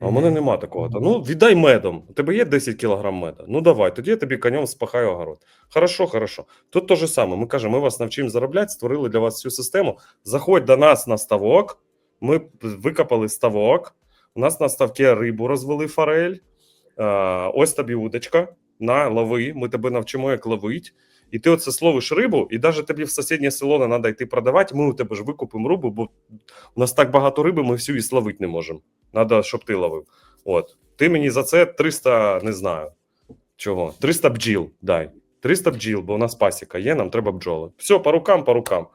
А в мене нема такого. Та, Ну, віддай медом. У тебе є 10 кілограм меда. Ну давай, тоді я тобі конем спахаю огород. Хорошо, хорошо. Тут те же саме. Ми кажемо, ми вас навчимо заробляти, створили для вас всю систему. Заходь до нас на ставок. Ми викопали ставок. У нас на ставке рибу розвели форель. Ось тобі удочка. На, лови. Ми тебе навчимо, як ловить. І ти оце словиш рибу, і навіть тобі в сусіднє село не треба йти продавати. Ми у тебе ж викупимо рибу, бо у нас так багато риби, ми всю і словити не можемо. Треба, щоб ти ловив. От. Ти мені за це 300, не знаю. Чого? 300 бджіл дай. 300 бджіл, бо у нас пасіка є, нам треба бджоли. Все, по рукам, по рукам.